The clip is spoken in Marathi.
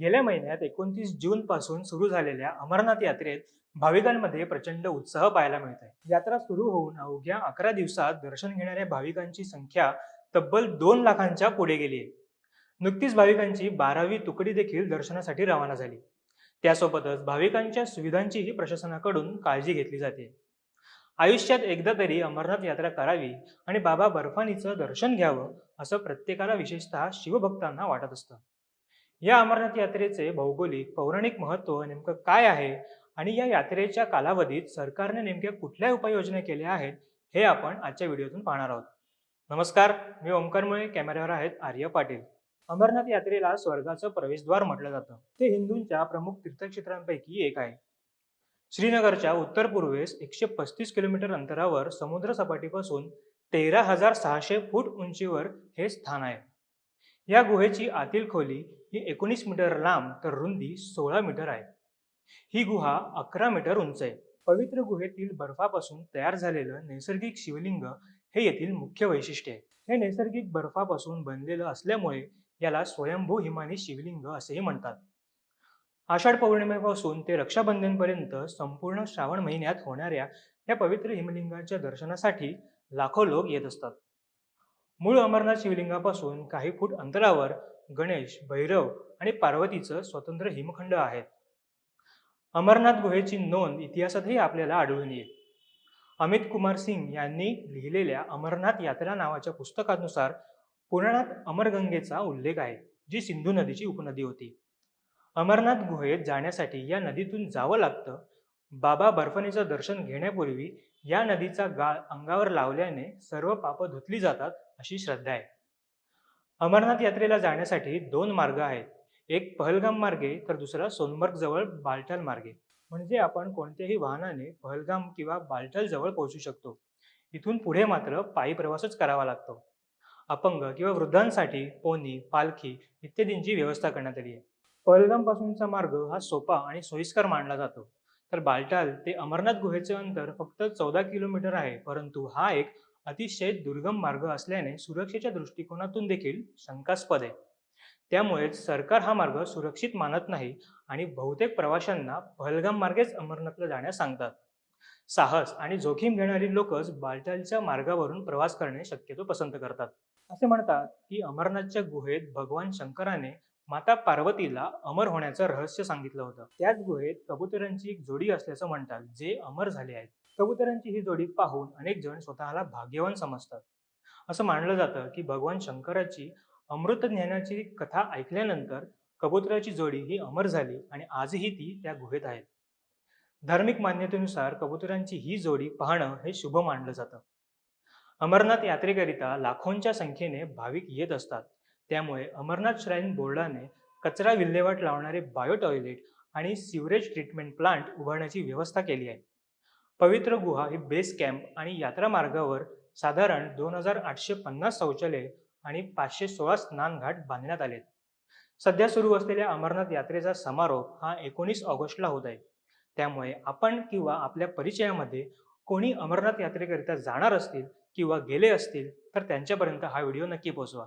गेल्या महिन्यात एकोणतीस जून पासून सुरू झालेल्या अमरनाथ यात्रेत भाविकांमध्ये प्रचंड उत्साह पाहायला मिळत आहे. यात्रा सुरू होऊन अवघ्या अकरा दिवसात दर्शन घेणाऱ्या भाविकांची संख्या तब्बल दोन लाखांच्या पुढे गेली आहे. नुकतीच भाविकांची बारावी तुकडी देखील दर्शनासाठी रवाना झाली. त्यासोबतच भाविकांच्या सुविधांचीही प्रशासनाकडून काळजी घेतली जाते. आयुष्यात एकदा तरी अमरनाथ यात्रा करावी आणि बाबा बर्फानीचं दर्शन घ्यावं असं प्रत्येकाला विशेषतः शिवभक्तांना वाटत असतं. या अमरनाथ यात्रेचे भौगोलिक पौराणिक महत्त्व नेमकं काय आहे? आणि या यात्रेच्या कालावधीत सरकारने नेमक्या कुठल्या उपाययोजना केल्या आहेत? हे आपण आजच्या व्हिडिओतून पाहणार आहोत. नमस्कार मी ओमकार मुळे कॅमेऱ्यावर आहेत आर्य पाटील. अमरनाथ यात्रेला स्वर्गाचं प्रवेशद्वार म्हटलं जातं. ते हिंदूंच्या प्रमुख तीर्थक्षेत्रांपैकी एक आहे. श्रीनगरच्या उत्तर पूर्वेस एकशे पस्तीस किलोमीटर अंतरावर समुद्र सपाटीपासून तेरा हजार सहाशे फूट उंचीवर हे स्थान आहे. या गुहेची आतील खोली ही एकोणीस मीटर लांब तर रुंदी सोळा मीटर आहे. ही गुहा अकरा मीटर उंच आहे. पवित्र गुहेतील बर्फापासून तयार झालेलं नैसर्गिक शिवलिंग हे येथील मुख्य वैशिष्ट्य आहे. हे नैसर्गिक बर्फापासून बनलेलं असल्यामुळे याला स्वयंभू हिमानी शिवलिंग असेही म्हणतात. आषाढ पौर्णिमेपासून ते रक्षाबंधनपर्यंत संपूर्ण श्रावण महिन्यात होणाऱ्या या पवित्र हिमलिंगाच्या दर्शनासाठी लाखो लोक येत असतात. मूळ अमरनाथ शिवलिंगापासून काही फूट अंतरावर गणेश भैरव आणि पार्वतीचं स्वतंत्र हिमखंड आहेत. अमरनाथ गुहेची नोंद इतिहासातही आपल्याला आढळून येईल. अमित कुमार सिंग यांनी लिहिलेल्या अमरनाथ यात्रा नावाच्या पुस्तकानुसार पुराणात अमरगंगेचा उल्लेख आहे जी सिंधू नदीची उपनदी होती. अमरनाथ गुहेत जाण्यासाठी या नदीतून जावं लागतं बाबा बर्फानीचं दर्शन घेण्यापूर्वी या नदीचा गाळ अंगावर लावल्याने सर्व पापं धुतली जातात अशी श्रद्धा आहे. अमरनाथ यात्रेला जाण्यासाठी दोन मार्ग आहेत. एक पहलगाम मार्गे तर दुसरा सोनमर्ग जवळ बालटल मार्गे. म्हणजे आपण कोणत्याही वाहनाने पहलगाम किंवा बालटल जवळ पोहोचू शकतो. इथून पुढे मात्र पायी प्रवासच करावा लागतो. अपंग किंवा वृद्धांसाठी पोनी पालखी इत्यादींची व्यवस्था करण्यात आली आहे. पहलगाम पासूनचा मार्ग हा सोपा आणि सोयीस्कर मानला जातो. तर बालटाल ते अमरनाथ गुहेचे अंतर फक्त चौदा किलोमीटर आहे परंतु हा एक अतिशय दुर्गम मार्ग असल्याने सुरक्षेच्या दृष्टिकोनातून देखील शंकास्पद आहे. त्यामुळेच सरकार हा मार्ग सुरक्षित मानत नाही आणि बहुतेक प्रवाशांना पहलगाम मार्गेच अमरनाथला जाण्यास सांगतात. साहस आणि जोखीम घेणारी लोकच बालटालच्या मार्गावरून प्रवास करणे शक्यतो पसंत करतात. असे म्हणतात की अमरनाथच्या गुहेत भगवान शंकराने माता पार्वतीला अमर होण्याचं रहस्य सांगितलं होतं. त्याच गुहेत कबुतरांची एक जोडी असल्याचं म्हणतात जे अमर झाले आहेत. कबुतरांची ही जोडी पाहून अनेक जण स्वतःला भाग्यवान समजतात. असं मानलं जातं की भगवान शंकराची अमृत ज्ञानाची कथा ऐकल्यानंतर कबुतराची जोडी ही अमर झाली आणि आजही ती त्या गुहेत आहेत. धार्मिक मान्यतेनुसार कबुतरांची ही जोडी पाहणं हे शुभ मानलं जातं. अमरनाथ यात्रेकरिता लाखोंच्या संख्येने भाविक येत असतात. त्यामुळे अमरनाथ श्राईन बोर्डाने कचरा विल्हेवाट लावणारे बायो टॉयलेट आणि सिवरेज ट्रीटमेंट प्लांट उभारण्याची व्यवस्था केली आहे. पवित्र गुहा ही बेस कॅम्प आणि यात्रा मार्गावर साधारण दोन हजार आठशे पन्नास शौचालय आणि पाचशे सोळा स्नानघाट बांधण्यात आले सध्या सुरू असलेल्या अमरनाथ यात्रेचा समारोप हा एकोणीस ऑगस्टला होत आहे. त्यामुळे आपण किंवा आपल्या परिचयामध्ये कोणी अमरनाथ यात्रेकरिता जाणार असतील किंवा गेले असतील तर त्यांच्यापर्यंत हा व्हिडिओ नक्की पोहोचवा